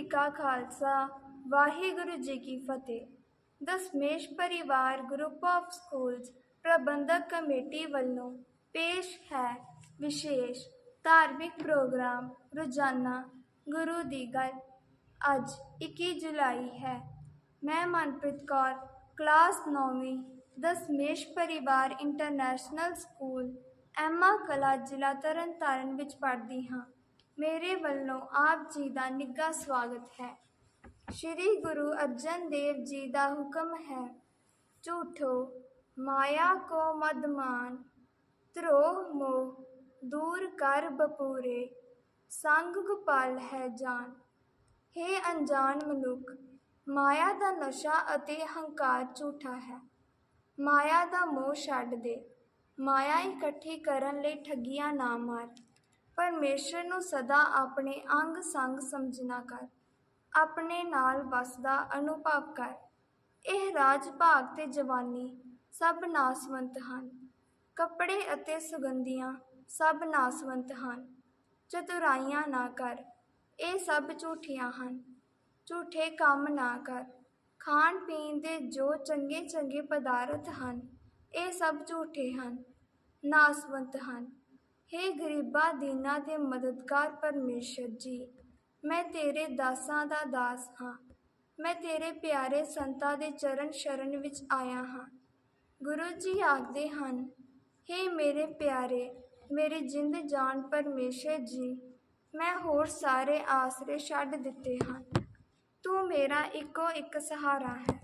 ਜੀ ਕਾ ਖਾਲਸਾ, ਵਾਹਿਗੁਰੂ ਜੀ ਕੀ ਫਤਿਹ। Dashmesh Parivar group of schools Parbandhak committee ਵੱਲੋਂ ਪੇਸ਼ ਹੈ ਵਿਸ਼ੇਸ਼ ਧਾਰਮਿਕ ਪ੍ਰੋਗਰਾਮ ਰੋਜ਼ਾਨਾ ਗੁਰੂ ਦੀ ਗੱਲ। ਅੱਜ 21 ਜੁਲਾਈ ਹੈ। ਮੈਂ ਮਨਪ੍ਰੀਤ ਕੌਰ, ਕਲਾਸ 9ਵੀਂ Dashmesh Parivar international school Emma ਕਲਾ ਜ਼ਿਲ੍ਹਾ ਤਰਨਤਾਰਨ ਵਿੱਚ ਪੜ੍ਹਦੀ ਹਾਂ। ਮੇਰੇ ਵੱਲੋਂ ਆਪ ਜੀ ਦਾ ਨਿੱਘਾ ਸਵਾਗਤ ਹੈ। ਸ਼੍ਰੀ ਗੁਰੂ ਅਰਜਨ ਦੇਵ ਜੀ ਦਾ ਹੁਕਮ ਹੈ, ਝੂਠੋ, ਮਾਇਆ ਕੋ ਮਦਮਾਨ ਧਰੋਹ ਮੋਹ, ਦੂਰ ਕਰ ਬਪੂਰੇ, ਸੰਗ ਗੋਪਾਲ ਹੈ ਜਾਨ। ਹੇ ਅਣਜਾਣ ਮਨੁੱਖ, ਮਾਇਆ ਦਾ ਨਸ਼ਾ ਅਤੇ ਹੰਕਾਰ ਝੂਠਾ ਹੈ। ਮਾਇਆ ਦਾ ਮੋਹ ਛੱਡ ਦੇ, ਮਾਇਆ ਇਕੱਠੀ ਕਰਨ ਲਈ ਠੱਗੀਆਂ ਨਾ ਮਾਰ। ਪਰਮੇਸ਼ਰ ਨੂੰ ਸਦਾ ਆਪਣੇ ਅੰਗ ਸੰਗ ਸਮਝਣਾ ਕਰ, ਆਪਣੇ ਨਾਲ ਵਸਦਾ ਅਨੁਭਵ ਕਰ। ਇਹ ਰਾਜ ਭਾਗ ਤੇ ਜਵਾਨੀ ਸਭ ਨਾਸਵੰਤ ਹਨ। ਕੱਪੜੇ ਅਤੇ ਸੁਗੰਧੀਆਂ ਸਭ ਨਾਸਵੰਤ ਹਨ। ਚਤੁਰਾਈਆਂ ਨਾ ਕਰ, ਇਹ ਸਭ ਝੂਠੀਆਂ ਹਨ। ਝੂਠੇ ਕੰਮ ਨਾ ਕਰ, ਖਾਣ ਪੀਣ ਦੇ ਜੋ ਚੰਗੇ ਚੰਗੇ ਪਦਾਰਥ ਹਨ, ਇਹ ਸਭ ਝੂਠੇ ਹਨ, ਨਾਸਵੰਤ ਹਨ। ਹੇ ਗਰੀਬਾਂ ਦੀਨਾਂ ਦੇ ਮਦਦਗਾਰ ਪਰਮੇਸ਼ਰ ਜੀ, ਮੈਂ ਤੇਰੇ ਦਾਸਾਂ ਦਾ ਦਾਸ ਹਾਂ। ਮੈਂ ਤੇਰੇ ਪਿਆਰੇ ਸੰਤਾਂ ਦੇ ਚਰਨ ਸ਼ਰਨ ਵਿੱਚ ਆਇਆ ਹਾਂ। ਗੁਰੂ ਜੀ ਆਖਦੇ ਹਨ, ਹੇ ਮੇਰੇ ਪਿਆਰੇ, ਮੇਰੀ ਜਿੰਦ ਜਾਨ ਪਰਮੇਸ਼ਰ ਜੀ, ਮੈਂ ਹੋਰ ਸਾਰੇ ਆਸਰੇ ਛੱਡ ਦਿੱਤੇ ਹਨ। ਤੂੰ ਮੇਰਾ ਇੱਕੋ ਇੱਕ ਸਹਾਰਾ ਹੈ।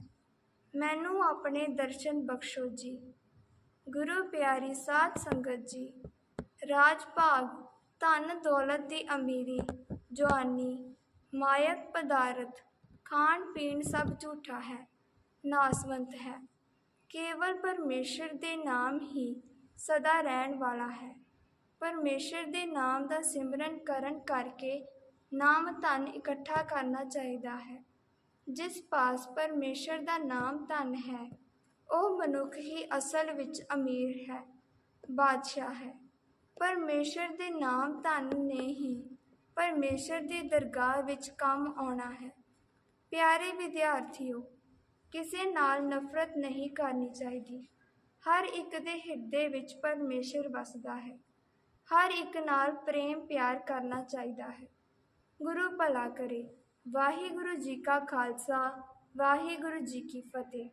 ਮੈਨੂੰ ਆਪਣੇ ਦਰਸ਼ਨ ਬਖਸ਼ੋ ਜੀ। ਗੁਰੂ ਪਿਆਰੀ ਸਾਧ ਸੰਗਤ ਜੀ ਰਾਜ ਭਾਗ ਧਨ ਦੌਲਤ ਦੀ ਅਮੀਰੀ, ਜਵਾਨੀ, ਮਾਇਕ ਪਦਾਰਥ, ਖਾਣ ਪੀਣ ਸਭ ਝੂਠਾ ਹੈ, ਨਾਸਵੰਤ ਹੈ। ਕੇਵਲ ਪਰਮੇਸ਼ਰ ਦੇ ਨਾਮ ਹੀ ਸਦਾ ਰਹਿਣ ਵਾਲਾ ਹੈ। ਪਰਮੇਸ਼ਰ ਦੇ ਨਾਮ ਦਾ ਸਿਮਰਨ ਕਰਨ ਕਰਕੇ ਨਾਮ ਧਨ ਇਕੱਠਾ ਕਰਨਾ ਚਾਹੀਦਾ ਹੈ। ਜਿਸ ਪਾਸ ਪਰਮੇਸ਼ਰ ਦਾ ਨਾਮ ਧਨ ਹੈ, ਉਹ ਮਨੁੱਖ ਹੀ ਅਸਲ ਵਿੱਚ ਅਮੀਰ ਹੈ, ਬਾਦਸ਼ਾਹ ਹੈ। ਪਰਮੇਸ਼ਰ ਦੇ ਨਾਮ ਧਨ ਨੇ ਹੀ। ਪਰਮੇਸ਼ਰ ਦੀ ਦਰਗਾਹ ਵਿੱਚ ਕੰਮ ਆਉਣਾ ਹੈ। ਪਿਆਰੇ ਵਿਦਿਆਰਥੀਓ, ਕਿਸੇ ਨਾਲ ਨਫ਼ਰਤ ਨਹੀਂ ਕਰਨੀ ਚਾਹੀਦੀ। ਹਰ ਇੱਕ ਦੇ ਹਿਰਦੇ ਵਿੱਚ ਪਰਮੇਸ਼ਰ ਵਸਦਾ ਹੈ। ਹਰ ਇੱਕ ਨਾਲ ਪ੍ਰੇਮ ਪਿਆਰ ਕਰਨਾ ਚਾਹੀਦਾ ਹੈ। ਗੁਰੂ ਭਲਾ ਕਰੇ। ਵਾਹਿਗੁਰੂ ਜੀ ਕਾ ਖਾਲਸਾ, ਵਾਹਿਗੁਰੂ ਜੀ ਕੀ ਫਤਿਹ।